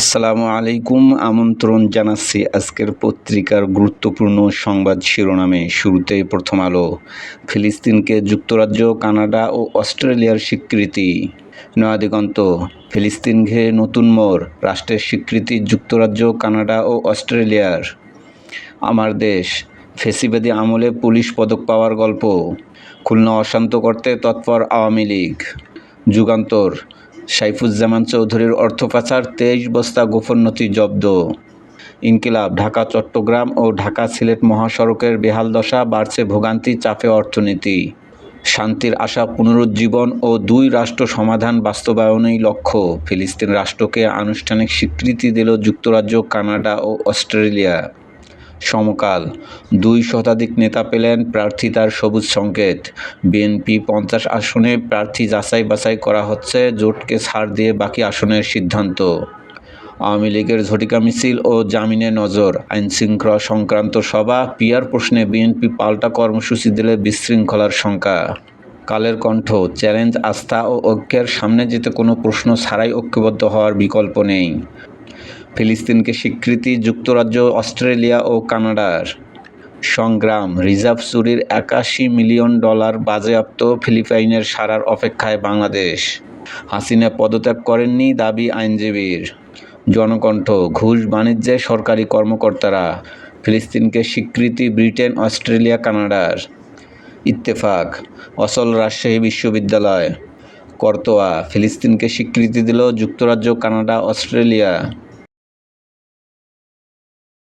আসসালামু আলাইকুম। আমন্ত্রণ জানাচ্ছি আজকের পত্রিকার গুরুত্বপূর্ণ সংবাদ শিরোনামে। শুরুতেই প্রথম আলো। ফিলিস্তিনকে যুক্তরাজ্য, কানাডা ও অস্ট্রেলিয়ার স্বীকৃতি। নয়াদিগন্ত ফিলিস্তিন ঘিরে নতুন মোড়। রাষ্ট্রের স্বীকৃতি যুক্তরাজ্য, কানাডা ও অস্ট্রেলিয়ার। আমার দেশ। ফেসিবাদী আমলে পুলিশ পদক পাওয়ার গল্প। খুলনা অশান্ত করতে তৎপর আওয়ামী লীগ। যুগান্তর। সাইফুজ্জামান চৌধুরীর অর্থ পাচার তেইশ বস্তা গোপন নথি জব্দ। ইনকিলাব, ঢাকা, চট্টগ্রাম ও ঢাকা সিলেট মহাসড়কের বেহাল দশা বাড়ছে ভোগান্তি চাপে অর্থনীতি। শান্তির আশা, পুনরুজ্জীবন ও দুই রাষ্ট্র সমাধান বাস্তবায়নেই লক্ষ্য। ফিলিস্তিন রাষ্ট্রকে আনুষ্ঠানিক স্বীকৃতি দিল যুক্তরাজ্য, কানাডা ও অস্ট্রেলিয়া। সমকাল। দুই শতাধিক নেতা পেলেন প্রার্থিতার সবুজ সংকেত। বিএনপি পঞ্চাশ আসনে প্রার্থী যাচাই বাছাই করা হচ্ছে, জোটকে ছাড় দিয়ে বাকি আসনের সিদ্ধান্ত। আওয়ামী লীগের ঝটিকা মিছিল ও জামিনে নজর। আইনশৃঙ্খলা সংক্রান্ত সভা, পিয়ার প্রশ্নে বিএনপি পাল্টা কর্মসূচি দিলে বিশৃঙ্খলার শঙ্কা। কালের কণ্ঠ, চ্যালেঞ্জ, আস্থা ও ঐক্যের সামনে যেতে কোনো প্রশ্ন ছাড়াই ঐক্যবদ্ধ হওয়ার বিকল্প নেই। ফিলিস্তিনকে স্বীকৃতি যুক্তরাজ্য, অস্ট্রেলিয়া ও কানাডার সংগ্রাম। রিজার্ভ চুরির একাশি মিলিয়ন ডলার বাজেয়াপ্ত ফিলিপাইনের সারার অপেক্ষায় বাংলাদেশ। হাসিনা পদত্যাগ করেননি দাবি আইনজীবীর। জনকণ্ঠ, ঘুষ বাণিজ্যে সরকারি কর্মকর্তারা ফিলিস্তিনকে স্বীকৃতি ব্রিটেন, অস্ট্রেলিয়া, কানাডার। ইত্তেফাক, অসল রাজশাহী বিশ্ববিদ্যালয়, করতোয়া, ফিলিস্তিনকে স্বীকৃতি দিল যুক্তরাজ্য, কানাডা, অস্ট্রেলিয়া।